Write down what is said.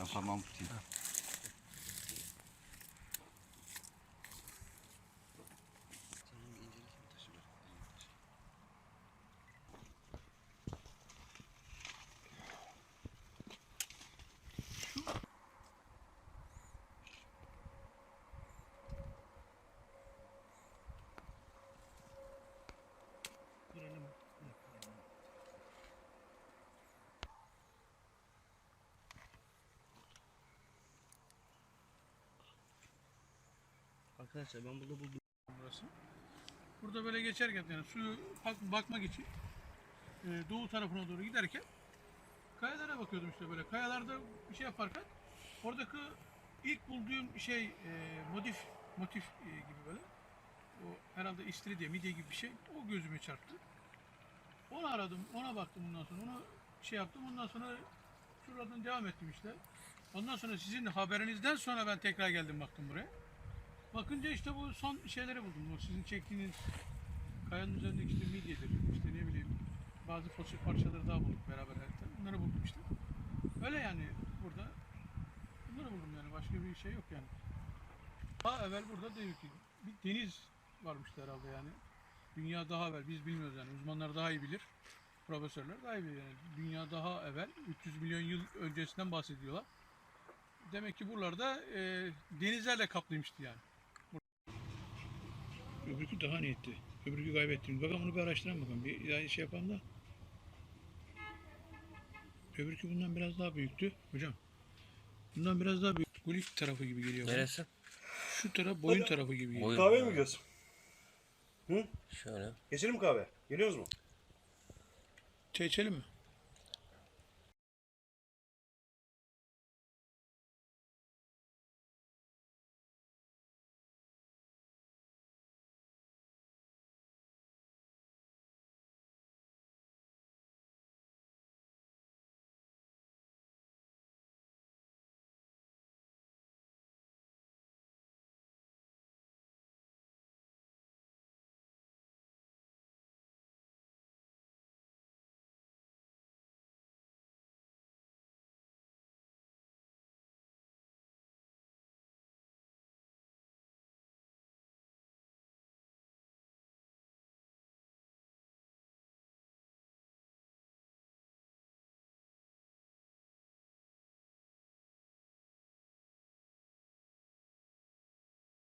Ben parmağımı tutayım. Arkadaşlar ben burada buldum. burası. Burada böyle geçerken yani suyu bak- bakmak için e, doğu tarafına doğru giderken kayalara bakıyordum işte böyle. Kayalarda bir şey yaparken oradaki ilk bulduğum şey e, motif motif e, gibi böyle. O herhalde istiridye, midye gibi bir şey. O gözüme çarptı. Onu aradım, ona baktım bundan sonra. Onu şey yaptım. Ondan sonra şuradan devam ettim işte. Ondan sonra sizin haberinizden sonra ben tekrar geldim baktım buraya. Bakınca işte bu son şeyleri buldum. O sizin çektiğiniz kayanın üzerindeki işte midyedir. İşte ne bileyim bazı fosil parçaları daha bulduk beraber hatta. Bunları buldum işte. Öyle yani burada bunları buldum yani başka bir şey yok yani. Daha evvel burada demek ki bir deniz varmıştı herhalde yani. Dünya daha evvel biz bilmiyoruz yani uzmanlar daha iyi bilir. Profesörler daha iyi bilir yani. Dünya daha evvel 300 milyon yıl öncesinden bahsediyorlar. Demek ki buralarda e, denizlerle kaplıymıştı yani. Öbürkü daha niyetti. Öbürkü kaybettim. Bakalım onu bir araştıralım bakalım. Bir daha şey yapalım da. Öbürkü bundan biraz daha büyüktü. Hocam. Bundan biraz daha büyük. Gulik tarafı gibi geliyor. bana. Neresi? Şu taraf boyun tarafı gibi geliyor. Boyun. Kahve mi gidiyoruz? Şöyle. Geçelim mi kahve? Geliyoruz mu? Çay içelim mi?